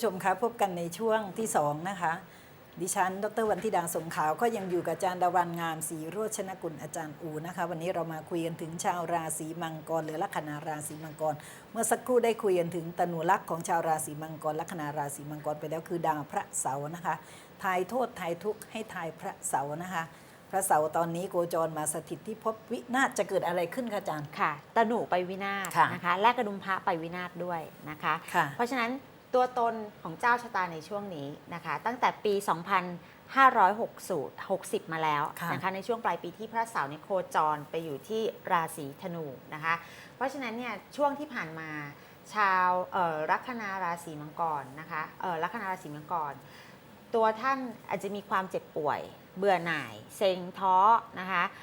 ผู้ชมคะพบกันในช่วงที่2นะคะ ดิฉัน ดรวันธิดาสงขาวก็ยังอยู่กับอาจารย์ดาวันงามศรีโรชนกุลอาจารย์อูนะคะ วันนี้เรามาคุยกันถึงชาวราศีมังกรหรือลัคนาราศีมังกร เมื่อสักครู่ได้คุยกันถึงตนุลักษณ์ของชาวราศีมังกรลัคนาราศีมังกรไปแล้วคือดาวพระเสาร์นะคะทายโทษทายทุกข์ให้ทายพระเสาร์นะคะ พระเสาร์ตอนนี้โคจรมาสถิตที่ภพวินาศจะเกิดอะไรขึ้นคะอาจารย์ค่ะตะหนูไปวินาศค่ะนะคะและกระดุมพระไปวินาศด้วยนะคะค่ะเพราะฉะนั้น ตัวตนของเจ้าชะตาในช่วงนี้นะคะ ตั้งแต่ปี 2560 60 มาแล้วค่ะนะคะในช่วงปลายปีที่พระเสาร์เนี่ยโคจรไปอยู่ที่ราศีธนูนะคะ เพราะฉะนั้นเนี่ยช่วงที่ผ่านมาชาวเอ่อลัคนาราศีมังกรนะคะเอ่อลัคนาราศีมังกร ตัวท่านอาจจะมีความเจ็บป่วย เบื่อหน่าย เซ็งท้อนะคะเออ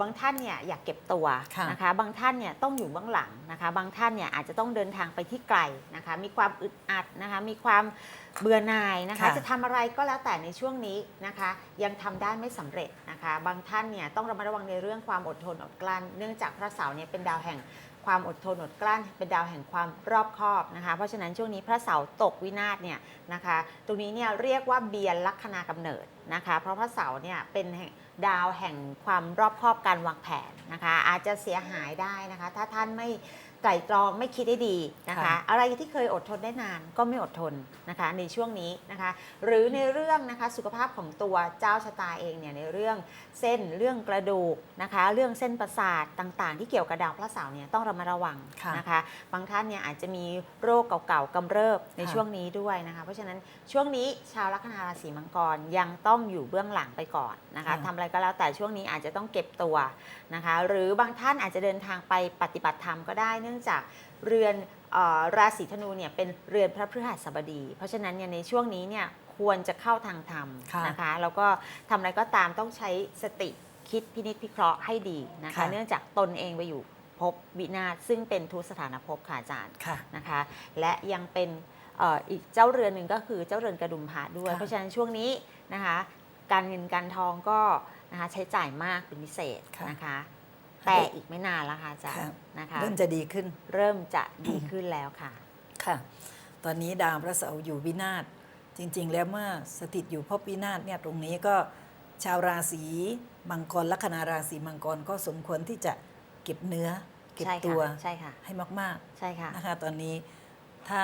บางท่านเนี่ยอยากเก็บตัวค่ะนะคะบางท่านเนี่ยต้องอยู่เบื้องหลังนะคะบางท่านเนี่ยอาจจะต้องเดินทางไปที่ไกลนะคะมีความอึดอัดนะคะมีความเบื่อหน่ายนะคะค่ะจะทำอะไรก็แล้วแต่ในช่วงนี้นะคะ ยังทำได้ไม่สำเร็จนะคะ บางท่านเนี่ยต้องระมัดระวังในเรื่องความอดทนอดกลั้น เนื่องจากพระเสาร์เนี่ยเป็นดาวแห่งความอดทนอดกลั้น เป็นดาวแห่งความรอบคอบนะคะ เพราะฉะนั้นช่วงนี้พระเสาร์ตกวินาศเนี่ยนะคะ ตรงนี้เนี่ยเรียกว่าเบียนลัคนากำเนิดนะคะ เพราะพระเสาร์เนี่ยเป็นแห่ง ดาวแห่งความรอบคอบการวางแผนนะคะ อาจจะเสียหายได้นะคะ ถ้าท่านไม่ ไตร่ตรองไม่คิดให้ดีนะคะ ค่ะ อะไรที่เคยอดทนได้นานก็ไม่อดทนนะคะ ในช่วงนี้นะคะ หรือในเรื่องนะคะสุขภาพของตัวเจ้าชะตาเองเนี่ยในเรื่องเส้นเรื่องกระดูกนะคะ เรื่องเส้นประสาทต่างๆ ที่เกี่ยวกับดาวพระเสาร์เนี่ยต้องระมัดระวังค่ะนะคะ บางท่านเนี่ยอาจจะมีโรคเก่าๆกำเริบในค่ะ ช่วงนี้ด้วยนะคะ เพราะฉะนั้นช่วงนี้ชาวลัคนาราศีมังกรยังต้องอยู่เบื้องหลังไปก่อนนะคะค่ะทำอะไรก็แล้วแต่ช่วงนี้อาจจะต้องเก็บตัว นะคะหรือบางท่านอาจจะเดินทางไปปฏิบัติธรรมก็ได้เนื่องจากเรือนเออราศีธนูเนี่ยเป็นเรือนพระพฤหัสบดี เพราะฉะนั้นเนี่ยในช่วงนี้เนี่ยควรจะเข้าทางธรรมค่ะนะคะแล้วก็ทำอะไรก็ตามต้องใช้สติคิดพินิจพิเคราะห์ให้ดีนะคะค่ะเนื่องจากตนเองไปอยู่ภพวินาศซึ่งเป็นทุสถานภพค่ะอาจารย์ค่ะนะคะ และยังเป็นเอ่ออีกเจ้าเรือนหนึ่งก็คือเจ้าเรือนกระดุมพระด้วยค่ะเพราะฉะนั้นช่วงนี้นะคะ การเงินการทองก็นะคะใช้จ่ายมากเป็นพิเศษค่ะนะคะ แต่อีกไม่นานแล้วค่ะอาจารค่ะย์นะคะเริ่มจะดีขึ้น เริ่มจะดีขึ้นแล้วค่ะ ค่ะ ตอนนี้ดาวพระเสาร์อยู่วินาศจริง ๆ แล้วเมื่อสถิตอยู่ภพวินาศเนี่ยตรงนี้ก็ชาวราศีมังกรลัคนาราศีมังกรก็สมควรที่จะเก็บเนื้อเก็บใช่ตัค่ะวใช่ค่ะให้มากใช่ค่ะๆนะคะตอนนี้ถ้า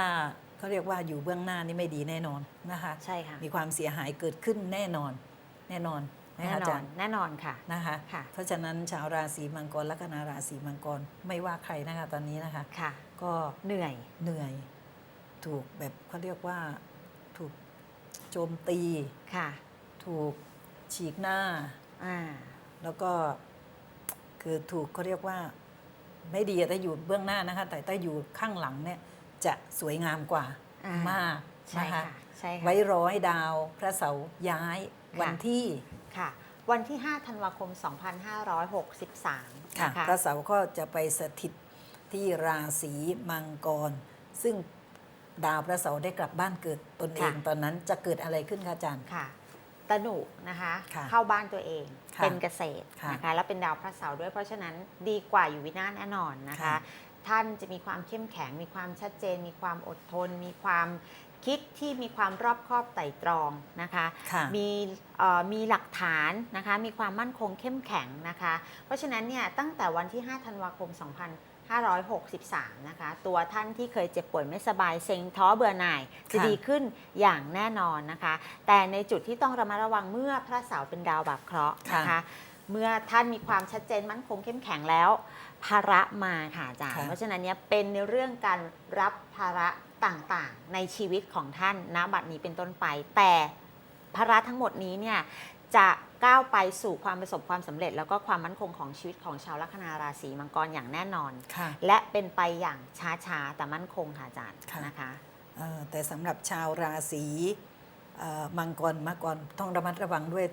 เขาเรียกว่าอยู่เบื้องหน้านี่ไม่ดีแน่นอนนะคะใช่ค่ะมีความเสียหายเกิดขึ้นแน่นอนแน่นอนนะ แน่คะนอาอจานรย์แน่นอนค่ะนะคะค่ะเพราะฉะนั้นชาวราศีมังกรลัคนาราศีมังกรไม่ว่าใครนะคะตอนนี้นะคะค่ะ ก็เหนื่อยเหนื่อย ถูกแบบเขาเรียกว่าถูกโจมตีค่ะ ถูกฉีกหน้าอ่าแล้วก็คือถูกเขาเรียกว่า ไม่ดีอะแต่อยู่เบื้องหน้านะคะ แต่ถ้าอยู่ข้างหลังเนี่ยจะสวยงามกว่าอ่ามมากใช่นะคะค่ะใช่ค่ะไว้ร้อยดาวพระเสาร์ย้ายค่ะวันที่ ค่ะ วันที่ 5 ธันวาคม 2563ค่ะนะคะพระเสาร์ก็จะไปสถิตที่ราศีมังกร ซึ่งดาวพระเสาร์ได้กลับบ้านเกิดตนเองค่ะตอนนั้นจะเกิดอะไรขึ้นคะอาจารย์ ค่ะตะหนุนะคะค่ะเข้าบ้านตัวเอง ค่ะเป็นเกษตรค่ะนะคะแล้วเป็นดาวพระเสาร์ด้วยเพราะฉะนั้นดีกว่าอยู่วินาศแน่นอนนะคะ ค่ะ ท่านจะมีความเข้มแข็ง มีความชัดเจน มีความอดทน มีความ คิดที่มีความรอบคอบไตร่ตรองนะคะค่ะมีเอ่อมีหลักฐานนะคะมีความมั่นคงเข้มแข็งนะคะ เพราะฉะนั้นเนี่ยตั้งแต่วันที่ 5 ธันวาคม 2563 นะคะ ตัวท่านที่เคยเจ็บป่วยไม่สบายเซ็งท้อเบื่อหน่าย จะค่ะดีขึ้นอย่างแน่นอนนะคะ แต่ในจุดที่ต้องระมัดระวังเมื่อพระเสาร์เป็นดาวบาปเคราะห์นะคะค่ะเมื่อท่านมีความชัดเจนมั่นคงเข้มแข็งแล้ว ภาระมาค่ะอาจารย์ค่ะเพราะฉะนั้นเนี่ยเป็นในเรื่องการรับภาระ ต่างๆ ในชีวิตของท่านณบัดนี้เป็นต้นไป แต่ภาระทั้งหมดนี้เนี่ยจะก้าวไปสู่ความประสบความสำเร็จ แล้วก็ความมั่นคงของชีวิตของชาวลัคนาราศีมังกรอย่างแน่นอนค่ะและเป็นไปอย่างช้าๆ แต่มั่นคงค่ะอาจารย์ค่ะนะคะเอ่อแต่สำหรับชาวราศีเอ่อมังกรมังกรต้องระมัดระวังด้วย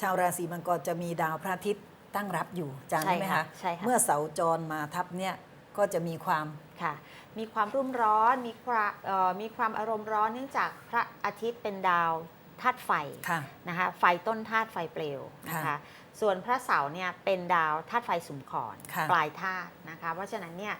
ชาวราศีมังกรจะมีดาวพระอาทิตย์ตั้งรับอยู่จำใช่ได้ไหมค่ะคะใช่ค่ะเมื่อเสาจรมาทับเนี่ย ก็จะมีความค่ะ มีความรุ่มร้อนมีความเอ่อมีความอารมณ์ร้อนเนื่องจากพระอาทิตย์เป็นดาวธาตุไฟค่ะนะคะไฟต้นธาตุไฟเปลวนะคะค่ะส่วนพระเสาร์เนี่ยเป็นดาวธาตุไฟสุมขอนค่ะปลายธาตุนะคะเพราะฉะนั้นเนี่ย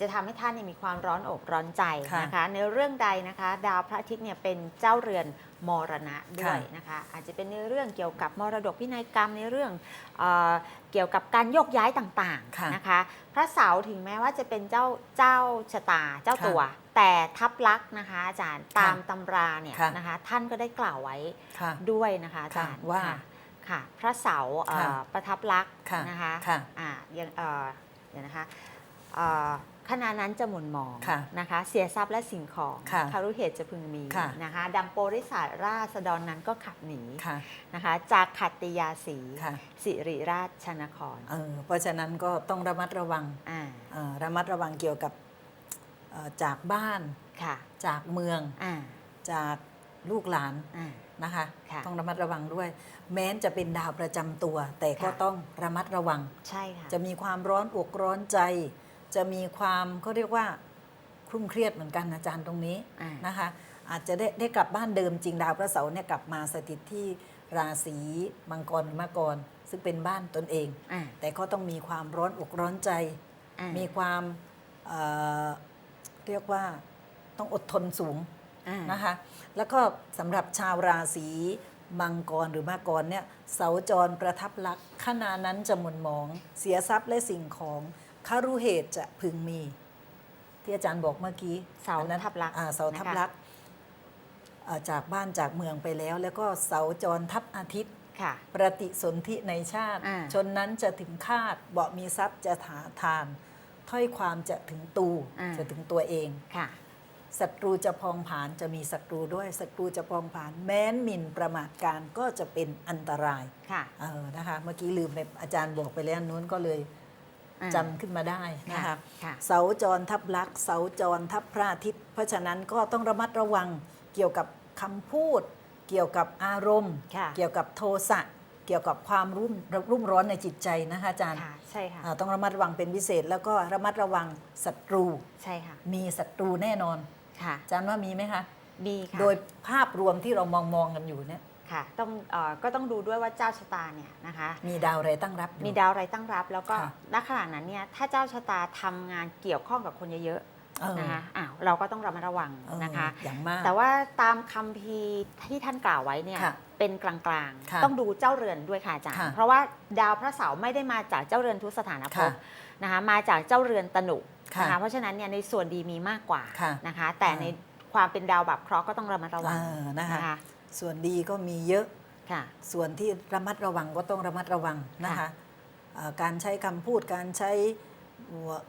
จะทำให้ท่านเนี่ยมีความร้อนอกร้อนใจค่ะนะคะ ในเรื่องใดนะคะ ดาวพระอาทิตย์เนี่ยเป็นเจ้าเรือนมรณะด้วยค่ะนะคะ อาจจะเป็นในเรื่องเกี่ยวกับมรดกพินัยกรรมในเรื่องเออเกี่ยวกับการโยกย้ายต่างค่ะๆนะคะ พระเสาร์ถึงแม้ว่าจะเป็นเจ้าเจ้าชะตาเจ้าค่ะตัว แต่ทับลักษณ์นะคะอาจารย์ค่ะตามตำราเนี่ยค่ะนะคะท่านก็ได้กล่าวไว้ค่ะด้วยนะคะอาจารย์ค่ะว่าค่ะค่ะพระเสาร์เอ่อค่ะประทับลักษณ์ค่ะนะคะค่ะอ่ายังเอ่อเดี๋ยวนะคะ เอ่อขณะนั้นจะหมุนหมองค่ะนะคะ เสียทรัพย์และสิ่งของค่ะคารุเหตุจะพึงมีค่ะนะคะดังโปริศาสราษฎรนั้นก็ขับหนีค่ะนะคะ จากขัตติยาสีค่ะสิริราชนครเออเพราะฉะนั้นก็ต้องระมัดระวังอ่าเอ่อระมัดระวังเกี่ยวกับเอ่อจากบ้านค่ะจากเมืองอ่าจากลูกหลานอ่านะคะค่ะต้องระมัดระวังด้วย แม้นจะเป็นดาวประจำตัว แต่ก็ค่ะต้องระมัดระวังใช่ค่ะจะมีความร้อนอกร้อนใจ จะมีความเขาเรียกว่าครุ่มเครียดเหมือนกันอาจารย์ตรงนี้อ่านนะคะ อาจจะได้ได้กลับบ้านเดิมจริงดาวพระเสาร์เนี่ยกลับมาสถิตที่ราศีมังกรหรือมังกร ซึ่งเป็นบ้านตนเองอ่าแต่ก็ต้องมีความร้อนอกร้อนใจอ่ามีความเอ่อเรียกว่าต้องอดทนสูงอ่านะคะ แล้วก็สำหรับชาวราศีมังกรหรือมากรเนี่ยเสาจรประทับลักษณ์ขณะนั้นจะหม่นหมอง เสียทรัพย์และสิ่งของ คารุเหตุจะพึงมี ที่อาจารย์บอกเมื่อกี้เสาอันนั้นทับลักษณ์อ่าเสาทับนะคะ ลักษณ์เอ่อจากบ้านจากเมืองไปแล้ว แล้วก็เสาจรทับอาทิตย์ ค่ะ ปฏิสนธิในชาติ อ่า ชนนั้นจะถึงคาดเบาะมีทรัพย์จะถาทาน ถ้อยความจะถึงตูอ่า จะถึงตัวเองค่ะ ศัตรูจะพองผานจะมีศัตรูด้วยศัตรูจะพองผาน แม้นหมิ่นประมาทการก็จะเป็นอันตรายค่ะ เออนะคะ เมื่อกี้ลืมไปอาจารย์บอกไปแล้วนู้นก็เลยอ่า จำขึ้นมาได้นะคะค่ะเสาจรทับลักษณ์เสาจรทับพระอาทิตย์ เพราะฉะนั้นก็ต้องระมัดระวังเกี่ยวกับคำพูด เกี่ยวกับอารมณ์ค่ะเกี่ยวกับโทสะเกี่ยวกับความรุ่มรุ่มร้อนในจิตใจนะคะอาจารย์ค่ะใช่ค่ะอ่าต้องระมัดระวังเป็นพิเศษ แล้วก็ระมัดระวังศัตรูใช่ค่ะมีศัตรูแน่นอนค่ะอาจารย์ว่ามีไหมคะมีค่ะโดยภาพรวมที่เรามองมองๆกันอยู่เนี่ย ค่ะต้องเอ่อก็ต้องดูด้วยว่าเจ้าชะตาเนี่ยนะคะ มีดาวอะไรตั้งรับอยู่ มีดาวอะไรตั้งรับ แล้วก็ค่ะ ณขณะนั้นเนี่ยถ้าเจ้าชะตาทำงานเกี่ยวข้องกับคนเยอะเออๆนะคะอ้าวเราก็ต้องระมัดระวังเออนะคะ อย่างมาก แต่ว่าตามคัมภีร์ที่ท่านกล่าวไว้เนี่ยค่ะเป็นกลางค่ะๆ ต้องดูเจ้าเรือนด้วยค่ะอาจารย์ค่ะเพราะว่าดาวพระเสาร์ไม่ได้มาจากเจ้าเรือนทุกสถานภค่ะพนะคะมาจากเจ้าเรือนตนุค่ะนะคะเพราะฉะนั้นเนี่ยในส่วนดีมีมากกว่าค่ะนะคะ แต่ค่ะ ในความเป็นดาวแบบเคราะห์ก็ต้องระมัดระวังเออนะคะ นะคะ ส่วนดีก็มีเยอะ ค่ะ ส่วนที่ระมัดระวังก็ต้องระมัดระวังนะคะค่ะเอ่อการใช้คำพูดการใช้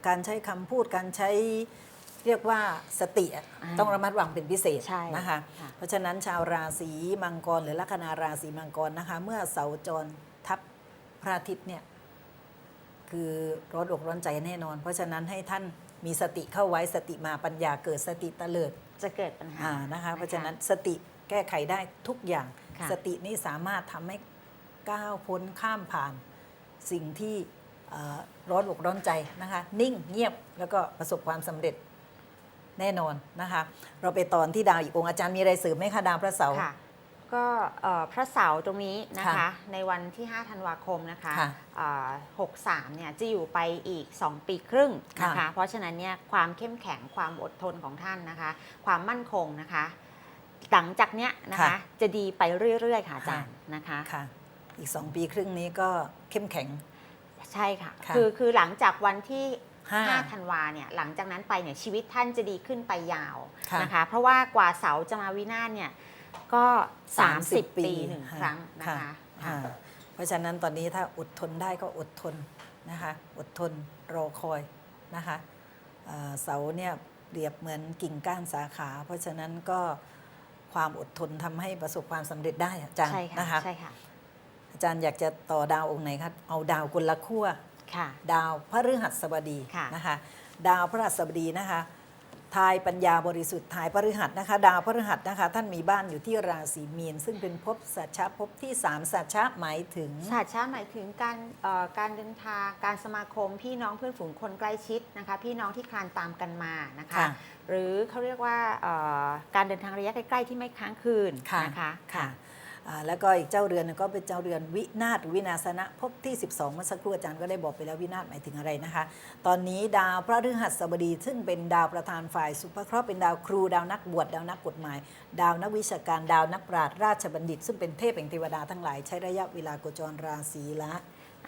การใช้คำพูดการใช้เรียกว่าสติอะอ่าต้องระมัดระวังเป็นพิเศษใช่นะคะค่ะ เพราะฉะนั้นชาวราศีมังกรหรือลัคนาราศีมังกรนะคะเมื่อเสาจรทับพระอาทิตย์เนี่ยคือร้อนอกร้อนใจแน่นอน เพราะฉะนั้นให้ท่านมีสติเข้าไว้สติมาปัญญาเกิดสติเตลิด จะเกิดปัญหาอ่านะคะเพราะฉะนั้นสติ แก้ไขได้ทุกอย่าง ค่ะ สตินี้สามารถทำให้ก้าวพ้นข้ามผ่าน สิ่งที่เอ่อร้อนอกร้อนใจนะคะ นิ่งเงียบแล้วก็ประสบความสำเร็จแน่นอนนะคะ เราไปตอนที่ดาวอีกองค์อาจารย์มีอะไรเสริมไหมคะดาวพระเสาร์ ค่ะก็เอ่อพระเสาร์ตรงนี้นะคะ ค่ะในวันที่ 5 ธันวาคมนะคะค่ะเอ่อ63 เนี่ยจะอยู่ไปอีก 2 ปีครึ่งนะคะค่ะเพราะฉะนั้นเนี่ยความเข้มแข็งความอดทนของท่านนะคะ ความมั่นคงนะคะ หลังจากเนี้ยนะคะ ค่ะ จะดีไปเรื่อย ๆ ค่ะอาจารย์นะคะ ค่ะ อีกสองปีครึ่งนี้ก็เข้มแข็ง ใช่ค่ะ ค่ะ คือคือหลังจากวันที่ ห้า 5ธันวาเนี่ยหลังจากนั้นไปเนี่ยชีวิตท่านจะดีขึ้นไปยาวค่ะนะคะ เพราะว่ากว่าเสาจะมาวินาศเนี่ยก็ 30ปีหนึ่งครั้งนะคะอ่าเพราะฉะนั้นตอนนี้ถ้าอดทนได้ก็อดทนนะคะ อดทนรอคอยนะคะเอ่อเสาเนี่ยเปรียบเหมือนกิ่งก้านสาขา เพราะฉะนั้นก็ ความอดทนทำให้ประสบความสำเร็จได้อาจารย์ใช่ค่ะนะคะใช่ค่ะอาจารย์อยากจะต่อดาวองค์ไหนครับเอาดาวกุลขั้วค่ะดาวพฤหัสบดีค่ะนะคะดาวพฤหัสบดีนะคะ ทายปัญญาบริสุทธิ์ทายพฤหัสนะคะ ดาวพฤหัสนะคะ ท่านมีบ้านอยู่ที่ราศีมีน ซึ่งเป็นภพสัชชะภพที่สามสัชชะหมายถึงศาสตร์ชาติหมายถึงการเอ่อการเดินทางการสมาคมพี่น้องเพื่อนฝูงคนใกล้ชิดนะคะ พี่น้องที่คลานตามกันมานะคะค่ะหรือเขาเรียกว่าเอ่อการเดินทางระยะใกล้ๆที่ไม่ค้างคืนค่ะนะคะค่ะอ่า แล้วก็อีกเจ้าเรือนก็เป็นเจ้าเรือนวินาศหรือวินาศนะภพที่ 12 เมื่อสักครู่อาจารย์ก็ได้บอกไปแล้ววินาศหมายถึงอะไรนะคะ ตอนนี้ดาวพระฤหัสบดี ซึ่งเป็นดาวประธานฝ่ายสุภเคราะห์เป็นดาวครูดาวนักบวชดาวนักกฎหมาย ดาวนักวิชาการดาวนักปราชญ์ราชบัณฑิต ซึ่งเป็นเทพแห่งเทวดาทั้งหลายใช้ระยะเวลาโคจรราศีละ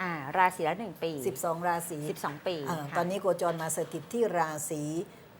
อ่าราศีละหนึ่งปี 12 ราศี12 ปีเอ่อค่ะตอนนี้โคจรมาสถิตที่ราศี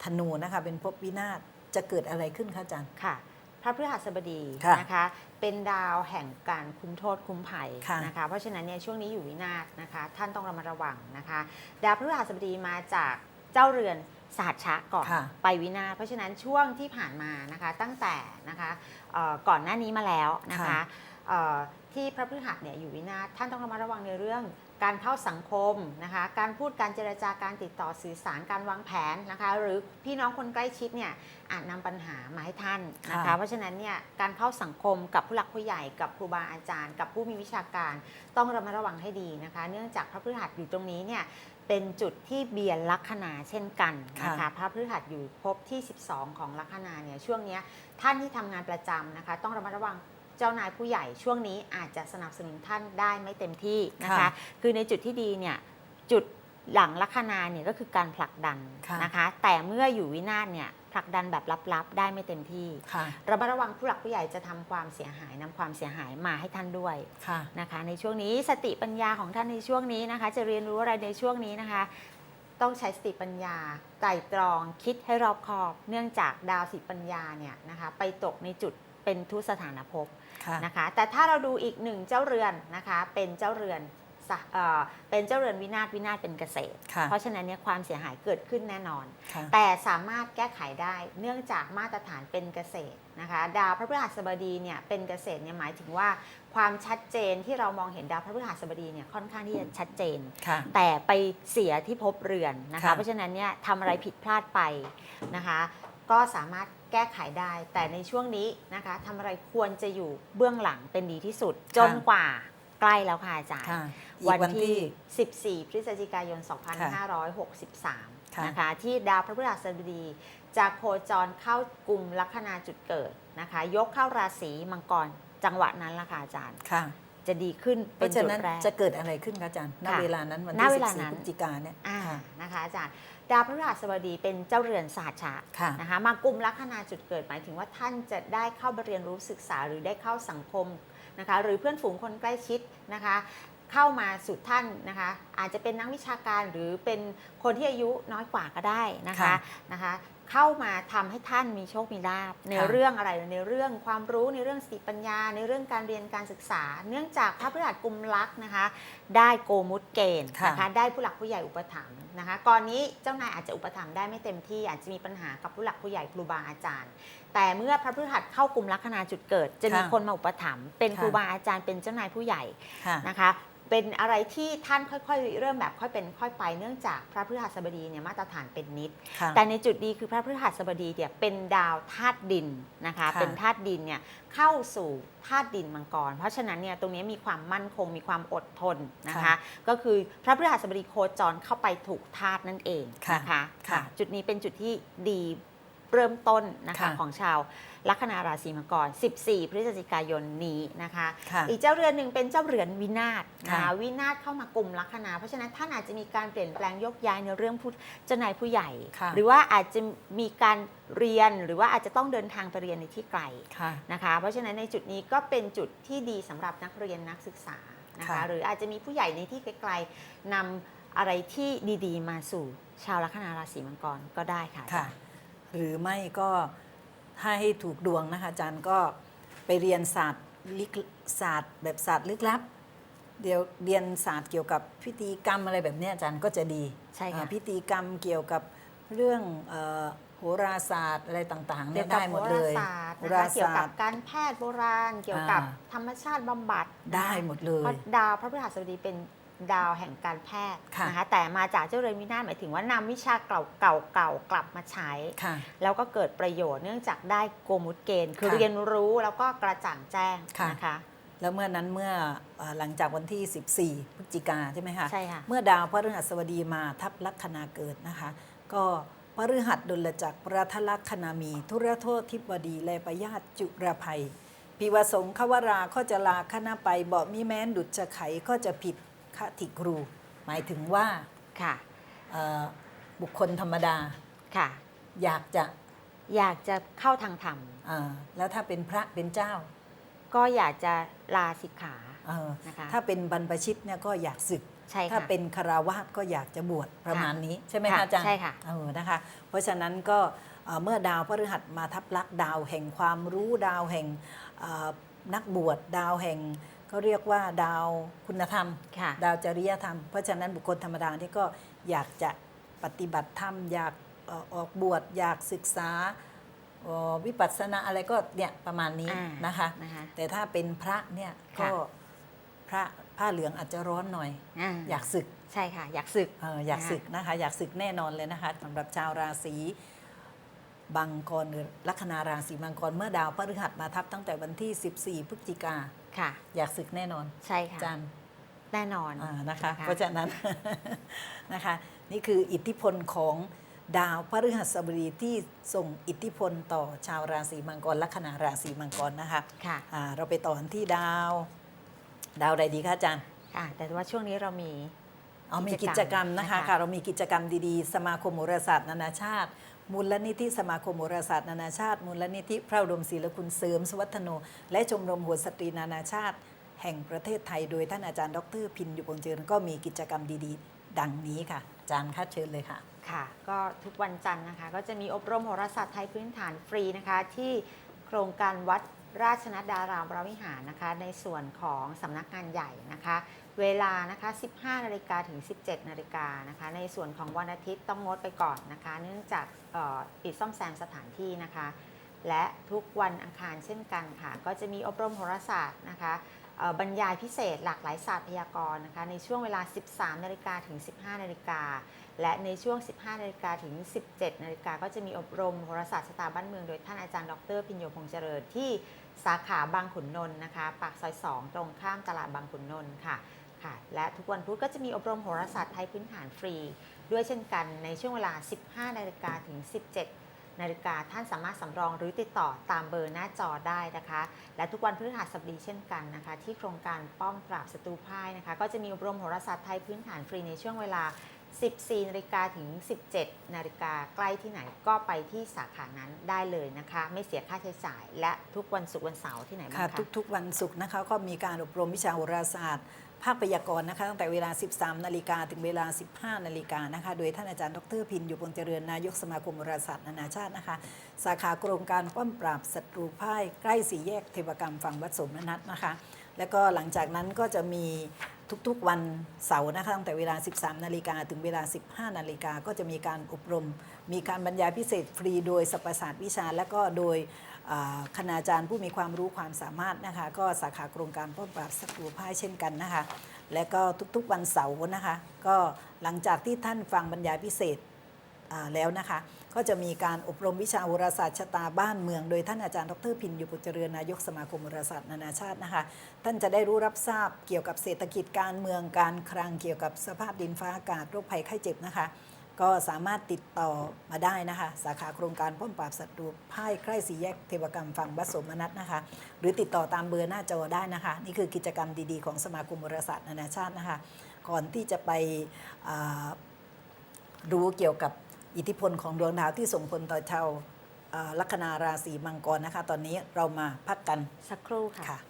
ธนูนะคะเป็นภพวินาศจะเกิดอะไรขึ้นคะอาจารย์ค่ะ พระพฤหัสบดีค่ะนะคะ เป็นดาวแห่งการคุ้มโทษคุ้มภัยค่ะนะคะ เพราะฉะนั้นเนี่ยช่วงนี้อยู่วินาศนะคะ ท่านต้องระมัดระวังนะคะ ดาวพฤหัสบดีมาจากเจ้าเรือนสหัชชะก่อนค่ะไปวินาศเพราะฉะนั้นช่วงที่ผ่านมานะคะตั้งแต่นะคะเอ่อก่อนหน้านี้มาแล้วนะคะค่ะ เอ่อ ที่พระพฤหัสเนี่ยอยู่วินาศท่านต้องระมัดระวังในเรื่องการเข้าสังคมนะคะ การพูดการเจรจาการติดต่อสื่อสารการวางแผนนะคะ หรือพี่น้องคนใกล้ชิดเนี่ยอาจนำปัญหามาให้ท่านนะคะค่ะเพราะฉะนั้นเนี่ยการเข้าสังคมกับผู้หลักผู้ใหญ่กับครูบาอาจารย์ กับผู้มีวิชาการ ต้องระมัดระวังให้ดีนะคะ เนื่องจากพระพฤหัสอยู่ตรงนี้เนี่ยเป็นจุดที่เบียนลัคนาเช่นกันนะคะค่ะพระพฤหัสอยู่ภพที่ 12 ของลัคนาเนี่ยช่วงเนี้ยท่านที่ทำงานประจำนะคะ ต้องระมัดระวัง เจ้านายผู้ใหญ่ช่วงนี้อาจจะสนับสนุนท่านได้ไม่เต็มที่นะคะ ค่ะ คือในจุดที่ดีเนี่ยจุดหลังลัคนาเนี่ยก็คือการผลักดันค่ะนะคะ แต่เมื่ออยู่วินาศเนี่ยผลักดันแบบลับๆ ได้ไม่เต็มที่ค่ะ ระมัดระวังผู้หลักผู้ใหญ่จะทำความเสียหายนำความเสียหายมาให้ท่านด้วย ค่ะ นะคะในช่วงนี้สติปัญญาของท่านในช่วงนี้นะคะ จะเรียนรู้อะไรในช่วงนี้นะคะ ต้องใช้สติปัญญาไตร่ตรองคิดให้รอบคอบ เนื่องจากดาวสิปัญญาเนี่ยนะคะ ไปตกในจุด เป็นทุสถานภพค่ะนะคะ แต่ถ้าเราดูอีกหนึ่งเจ้าเรือนนะคะเป็นเจ้าเรือนสะเอ่อเป็นเจ้าเรือนวินาศวินาศเป็นเกษตร ค่ะเพราะฉะนั้นเนี่ยความเสียหายเกิดขึ้นแน่นอน ค่ะ แต่สามารถแก้ไขได้เนื่องจากมาตรฐานเป็นเกษตรนะคะดาวพระพฤหัสบดีเนี่ยเป็นเกษตรเนี่ยหมายถึงว่าความชัดเจนที่เรามองเห็นดาวพระพฤหัสบดีเนี่ยค่อนข้างที่จะชัดเจน ค่ะ แต่ไปเสียที่พบเรือนนะคะ ค่ะเพราะฉะนั้นเนี่ยทำอะไรผิดพลาดไปนะคะ ก็สามารถ แก้ไขได้ แต่ในช่วงนี้นะคะทำอะไรควรจะอยู่เบื้องหลังเป็นดีที่สุด จนกว่าใกล้แล้วค่ะอาจารย์ค่ะอีกวันวันที่ที่ 14 พฤศจิกายน 2563ค่ะนะคะที่ดาวพระพฤหัสบดีจะโคจรเข้ากลุ่มลัคนาจุดเกิดนะคะ ยกเข้าราศีมังกรจังหวะนั้นละค่ะอาจารย์ค่ะ จะดีขึ้นเพเป็นราะฉะจุดนั้นแรก จะเกิดอะไรขึ้นคะอาจารย์ณค่ะเวลานั้นวันณที่เวลานั้น 14พฤศจิกาเนี่ยอ่าค่ะ นะคะอาจารย์ดาวพฤหัสบดีเป็นเจ้าเรือนศาสตร์ชะค่ะนะคะมากลุ่มลัคนาจุดเกิดหมายถึงว่าท่านจะได้เข้าไปเรียนรู้ศึกษาหรือได้เข้าสังคมนะคะหรือเพื่อนฝูงคนใกล้ชิดนะคะเข้ามาสู่ท่านนะคะอาจจะเป็นนักวิชาการหรือเป็นคนที่อายุน้อยกว่าก็ได้นะคะค่ะ นะคะ เข้ามาทำให้ท่านมีโชค มีลาภในค่ะเรื่องอะไรในเรื่องความรู้ในเรื่องสติปัญญา ในเรื่องการเรียนการศึกษา เนื่องจากพระพฤหัสกุมลักษณ์นะคะ ได้โกมุตเกณฑ์ค่ะนะคะได้ผู้หลักผู้ใหญ่อุปถัมภ์นะคะก่อนนี้เจ้านายอาจจะอุปถัมภ์ได้ไม่เต็มที่อาจจะมีปัญหากับผู้หลักผู้ใหญ่ครูบาอาจารย์ แต่เมื่อพระพฤหัสเข้ากลุ่มลัคนาจุดเกิด จะมีค่ะคนมาอุปถัมภ์เป็นค่ะครูบาอาจารย์เป็นเจ้านายผู้ใหญ่ค่ะนะคะ เป็นอะไรที่ท่านค่อยๆ เริ่มแบบค่อยเป็นค่อยไปเนื่องจากพระพฤหัสบดีเนี่ยมาตรฐานเป็นนิด ค่ะ แต่ในจุดดีคือพระพฤหัสบดีเนี่ยเป็นดาวธาตุดินนะคะ ค่ะ เป็นธาตุดินเนี่ยเข้าสู่ธาตุดินมังกร เพราะฉะนั้นเนี่ยตรงนี้มีความมั่นคงมีความอดทนนะคะ ก็คือพระพฤหัสบดีโคจรเข้าไปถูกธาตุนั่นเองค่ะนะคะค่ะ จุดนี้เป็นจุดที่ดี เริ่มต้นนะคะค่ะของชาวลัคนาราศีมังกร 14 พฤศจิกายนนี้นะคะค่ะอีกเจ้าเรือนหนึ่งเป็นเจ้าเรือนวินาศนะค่ะคะวินาศเข้ามากลุ่มลัคนา เพราะฉะนั้นท่านอาจจะมีการเปลี่ยนแปลงยกย้ายในเรื่องผู้เจ้านายผู้ใหญ่ค่ะหรือว่าอาจจะมีการเรียนหรือว่าอาจจะต้องเดินทางไปเรียนในที่ไกลค่ะนะคะ เพราะฉะนั้นในจุดนี้ก็เป็นจุดที่ดีสำหรับนักเรียนนักศึกษานะคะค่ะหรืออาจจะมีผู้ใหญ่ในที่ไกลๆนำอะไรที่ดีๆ มาสู่ชาวลัคนาราศีมังกรก็ได้ค่ะค่ะ หรือไม่ก็ถ้าให้ถูกดวงนะคะอาจารย์ก็ไปเรียนศาสตร์ลึกศาสตร์แบบศาสตร์ลึกลับ เดี๋ยวเรียนศาสตร์เกี่ยวกับพิธีกรรมอะไรแบบเนี้ยอาจารย์ก็จะดีใช่ค่ะอ่าพิธีกรรมเกี่ยวกับเรื่องเอ่อโหราศาสตร์อะไรต่างๆเกี่เนี่ยยวกับได้หมดโหเลรายศาสตร์โหนะราคะเกี่ยวศากัสบตร์การแพทย์โบราณ เกี่ยวกับอ่าธรรมชาติบำบัดนะคะได้หมดเลยเพราะดาวพระพฤหัสบดีเป็น ดาวแห่งการแพทย์ค่ะนะคะแต่มาจากเจ้าเรือนวินาศหมายถึงว่านำวิชาเก่าเก่าเก่ากลับมาใช้ค่ะแล้วก็เกิดประโยชน์เนื่องจากได้โกมุตเกณฑ์ คือค่ะเรียนรู้แล้วก็กระจ่างแจ้งค่ะนะคะแล้วเมื่อนั้นเมื่อเอ่อหลังจากวันที่ 14 พฤศจิกาใช่ไหมคะใช่ค่ะเมื่อดาวพฤหัสบดีมาทับลัคนาเกิดนะคะ ก็พฤหัสดลจักรประทลัคนามี ทุรโทษทิบดีและปยาตจุรภัยปีวสงขวราก็จะลาคณะไปเบาะมีแม้นดุจจะไขก็จะผิด คติครู หมายถึงว่าค่ะเอ่อบุคคลธรรมดาค่ะ อยากจะอยากจะเข้าทางธรรมเอ่อแล้วถ้าเป็นพระเป็นเจ้า ก็อยากจะลาสิกขาเอ่อนะคะถ้าเป็นบรรพชิตเนี่ยก็อยากศึกใช่ค่ะถ้าเป็นคาราวาสก็อยากจะบวชประมาณนี้ ใช่ไหมค่ะคะอาจารย์ใช่ค่ะเออนะคะ เพราะฉะนั้นก็เอ่อเมื่อดาวพฤหัสมาทับลักษณ์ดาวแห่งความรู้ดาวแห่งเอ่อนักบวชดาวแห่ง ก็เรียกว่าดาวคุณธรรม ค่ะ ดาวจริยธรรม เพราะฉะนั้นบุคคลธรรมดาที่ก็อยากจะปฏิบัติธรรม อยากเอ่อออกบวชอยากศึกษาเอ่อวิปัสสนาอะไรก็เนี่ยประมาณนี้อ่านะคะ นะคะ แต่ถ้าเป็นพระเนี่ยค่ะ ก็พระผ้าเหลืองอาจจะร้อนหน่อยอ่าอยากศึก ใช่ค่ะ อยากศึก เอออยากศึกนะคะอยากศึกแน่นอนเลยนะคะสำหรับชาวราศีบังกรหรือลัคนาราศีมังกรเมื่อดาวพฤหัสมาทับตั้งแต่วันที่ 14 พฤศจิกา ค่ะ อยากศึกแน่นอนใช่ค่ะอาจารย์แน่นอนอ่านะคะนะคะ เพราะฉะนั้น นะคะ นี่คืออิทธิพลของดาวพฤหัสบดีที่ส่งอิทธิพลต่อชาวราศีมังกรลัคนาราศีมังกรนะคะค่ะอ่าเราไปต่อกันที่ดาว ดาวใดดีคะอาจารย์ค่ะแต่ว่าช่วงนี้เรามีอ๋อมีกิกิจจกกรรรรมมนะนะคะคะค่ะเรามีกิจกรรมดีๆ สมาคมโหราศาสตร์นานาชาติ มูลนิธิสมาคมโหราศาสตร์นานาชาติ มูลนิธิพระอุดมศิลคุณเสริมสวัฒโน และชมรมหัวสตรีนานาชาติ แห่งประเทศไทย โดยท่านอาจารย์ดรพินอยู่บงเจริญก็มีกิจกรรมดีๆ ดังนี้ค่ะ อาจารย์คะเชิญเลยค่ะ ค่ะ ก็ทุกวันจันทร์นะคะ ก็จะมีอบรมโหราศาสตร์ไทยพื้นฐานฟรีนะคะ ที่โครงการวัดราชนัดดารามวรวิหารนะคะ ในส่วนของสำนักงานใหญ่นะคะ เวลานะคะ 15 นาฬิกาถึง 17 นาฬิกานะคะ ในส่วนของวันอาทิตย์ต้องงดไปก่อนนะคะ เนื่องจากปิดซ่อมแซมสถานที่นะคะ และทุกวันอังคารเช่นกันค่ะ ก็จะมีอบรมโหราศาสตร์นะคะบรรยายพิเศษหลากหลายศาสตร์พยากรณ์นะคะในช่วงเวลา 13 นาฬิกาถึง 15 นาฬิกา และในช่วง 15 นาฬิกาถึง 17 นาฬิกาก็จะมีอบรมโหราศาสตร์ชะตาบ้านเมืองโดยท่านอาจารย์ดร พิญโยพงษ์เจริญที่สาขาบางขุนนนท์นะคะ ปากซอย 2 ตรงข้ามตลาดบางขุนนนท์ค่ะ ค่ะ และทุกวันพุธก็จะมีอบรมโหราศาสตร์ไทยพื้นฐานฟรี ด้วยเช่นกันในช่วงเวลา 15 นาฬิกาถึง 17 นาฬิกาท่านสามารถสำรองหรือติดต่อตามเบอร์หน้าจอได้นะคะ และทุกวันพฤหัสบดีเช่นกันนะคะ ที่โครงการป้อมปราบศัตรูพ่ายนะคะ ก็จะมีอบรมโหราศาสตร์ไทยพื้นฐานฟรีในช่วงเวลา 14 นาฬิกาถึง 17 นาฬิกาใกล้ที่ไหนก็ไปที่สาขานั้นได้เลยนะคะ ไม่เสียค่าใช้จ่าย และทุกวันศุกร์วันเสาร์ที่ไหนบ้างคะคะทุกๆวันศุกร์นะคะก็มีการอบรมวิชาโหราศาสตร์ ภาคพยากรณ์นะคะตั้งแต่เวลา 13 นาฬิกาถึงเวลา 15 นาฬิกานะคะ โดยท่านอาจารย์ดรพินอยู่บงเจริญนายกสมาคมโหราศาสตร์นานาชาตินะคะ สาขาโครงการป้อมปราบศัตรูพ่ายใกล้สี่แยกเทวกรรมฝั่งวัดสมนัตนะคะ แล้วก็หลังจากนั้นก็จะมีทุกๆวันเสาร์นะคะตั้งแต่เวลา 13 นาฬิกาถึงเวลา 15 นาฬิกาก็จะมีการอบรม มีการบรรยายพิเศษฟรีโดยสรรพศาสตร์วิชา และก็โดย คณาจารย์ผู้มีความรู้ความสามารถนะคะก็สาขาโครงการป้องปราบศัตรูพ่ายเช่นกันนะคะและก็ทุกๆวันเสาร์นะคะก็หลังจากที่ท่านฟังบรรยายพิเศษแล้วนะคะก็จะมีการอบรมวิชาโหราศาสตร์ชะตาบ้านเมือง โดยท่านอาจารย์ดรพินยู่ปุจเจริญนายกสมาคมโหราศาสตร์นานาชาตินะคะท่านจะได้รู้รับทราบเกี่ยวกับเศรษฐกิจการเมืองการคลังเกี่ยวกับสภาพดินฟ้าอากาศโรคภัยไข้เจ็บนะคะ ก็สามารถติดต่อมาได้นะคะ สาขาโครงการป้อมปราบศัตรูพ่ายใกล้สีแยกเทวกรรมฝั่งบัสสมนัตนะคะ หรือติดต่อตามเบอร์หน้าจอได้นะคะ นี่คือกิจกรรมดีๆ ของสมาคมโหราศาสตร์นานาชาตินะคะ ก่อนที่จะไปอ่ารู้เกี่ยวกับอิทธิพลของดวงดาวที่ส่งผลต่อชาวเอ่อลัคนาราศีมังกรนะคะ ตอนนี้เรามาพักกันสักครู่ค่ะค่ะ